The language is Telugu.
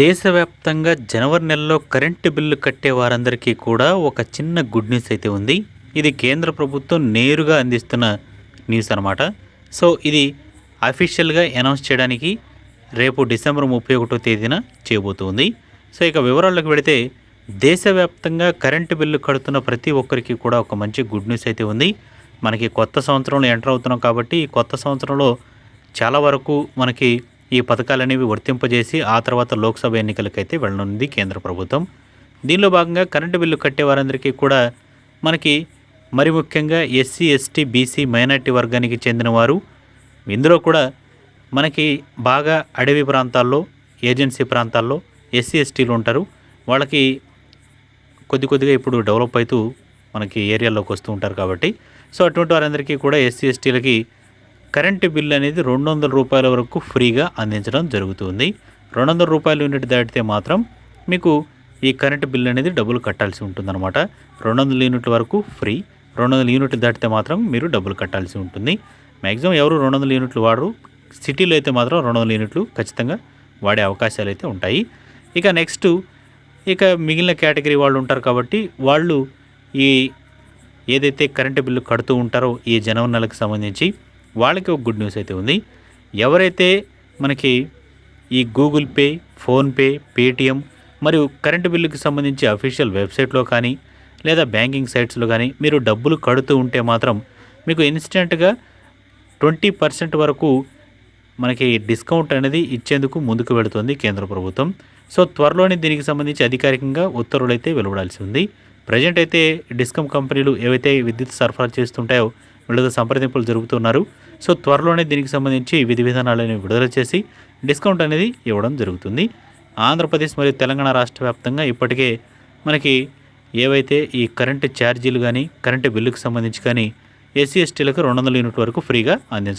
దేశవ్యాప్తంగా జనవరి నెలలో కరెంటు బిల్లు కట్టే వారందరికీ కూడా ఒక చిన్న గుడ్ న్యూస్ అయితే ఉంది. ఇది కేంద్ర ప్రభుత్వం నేరుగా అందిస్తున్న న్యూస్ అనమాట సో ఇది అఫీషియల్గా అనౌన్స్ చేయడానికి రేపు డిసెంబర్ ముప్పై ఒకటో తేదీన చేయబోతుంది. సో ఇక వివరాల్లోకి వెళితే దేశవ్యాప్తంగా కరెంటు బిల్లు కడుతున్న ప్రతి ఒక్కరికి కూడా ఒక మంచి గుడ్ న్యూస్ అయితే ఉంది. మనకి కొత్త సంవత్సరంలో ఎంటర్ అవుతున్నాం కాబట్టి ఈ కొత్త సంవత్సరంలో చాలా వరకు మనకి ఈ పథకాలనేవి వర్తింపజేసి ఆ తర్వాత లోక్సభ ఎన్నికలకైతే వెళ్ళనుంది కేంద్ర ప్రభుత్వం. దీనిలో భాగంగా కరెంటు బిల్లు కట్టే వారందరికీ కూడా మనకి మరి ముఖ్యంగా ఎస్సీ ఎస్టీ బీసీ మైనార్టీ వర్గానికి చెందిన వారు ఇందులో కూడా మనకి బాగా అడవి ప్రాంతాల్లో ఏజెన్సీ ప్రాంతాల్లో ఎస్సీ ఎస్టీలు ఉంటారు. వాళ్ళకి కొద్ది కొద్దిగా ఇప్పుడు డెవలప్ అవుతూ మనకి ఏరియాలోకి వస్తూ ఉంటారు కాబట్టి. సో అటువంటి వారందరికీ కూడా ఎస్సీ ఎస్టీలకి కరెంటు బిల్ అనేది రెండు వందల రూపాయల వరకు ఫ్రీగా అందించడం జరుగుతుంది. రెండు వందల రూపాయల యూనిట్ దాటితే మాత్రం మీకు ఈ కరెంటు బిల్ అనేది డబ్బులు కట్టాల్సి ఉంటుందన్నమాట. రెండు వందల యూనిట్ల వరకు ఫ్రీ. రెండు వందల యూనిట్లు దాటితే మాత్రం మీరు డబ్బులు కట్టాల్సి ఉంటుంది. మ్యాక్సిమం ఎవరు రెండు వందల యూనిట్లు వాడరు? సిటీలో అయితే మాత్రం రెండు వందల యూనిట్లు ఖచ్చితంగా వాడే అవకాశాలు అయితే ఉంటాయి. ఇక నెక్స్ట్ ఇక మిగిలిన కేటగిరీ వాళ్ళు ఉంటారు కాబట్టి వాళ్ళు ఈ ఏదైతే కరెంటు బిల్లు కడుతూ ఉంటారో ఈ జనవరి నెలకు సంబంధించి వాళ్ళకి ఒక గుడ్ న్యూస్ అయితే ఉంది. ఎవరైతే మనకి ఈ గూగుల్ పే ఫోన్పే పేటిఎం మరియు కరెంటు బిల్లుకి సంబంధించి అఫీషియల్ వెబ్సైట్లో కానీ లేదా బ్యాంకింగ్ సైట్స్లో కానీ మీరు డబ్బులు కడుతూ ఉంటే మాత్రం మీకు ఇన్స్టెంట్గా ట్వంటీ పర్సెంట్ వరకు మనకి డిస్కౌంట్ అనేది ఇచ్చేందుకు ముందుకు వెళుతుంది కేంద్ర ప్రభుత్వం. సో త్వరలోనే దీనికి సంబంధించి అధికారికంగా ఉత్తర్వులు అయితే వెలువడాల్సి ఉంది. ప్రజెంట్ అయితే డిస్కమ్ కంపెనీలు ఏవైతే విద్యుత్ సరఫరా చేస్తుంటాయో వీళ్ళతో సంప్రదింపులు జరుగుతున్నారు. సో త్వరలోనే దీనికి సంబంధించి విధి విధానాలను విడుదల చేసి డిస్కౌంట్ అనేది ఇవ్వడం జరుగుతుంది. ఆంధ్రప్రదేశ్ మరియు తెలంగాణ రాష్ట్ర వ్యాప్తంగా ఇప్పటికే మనకి ఏవైతే ఈ కరెంటు ఛార్జీలు కానీ కరెంటు బిల్లుకు సంబంధించి కానీ ఎస్సీ ఎస్టీలకు రెండు వందల యూనిట్ వరకు ఫ్రీగా అందించారు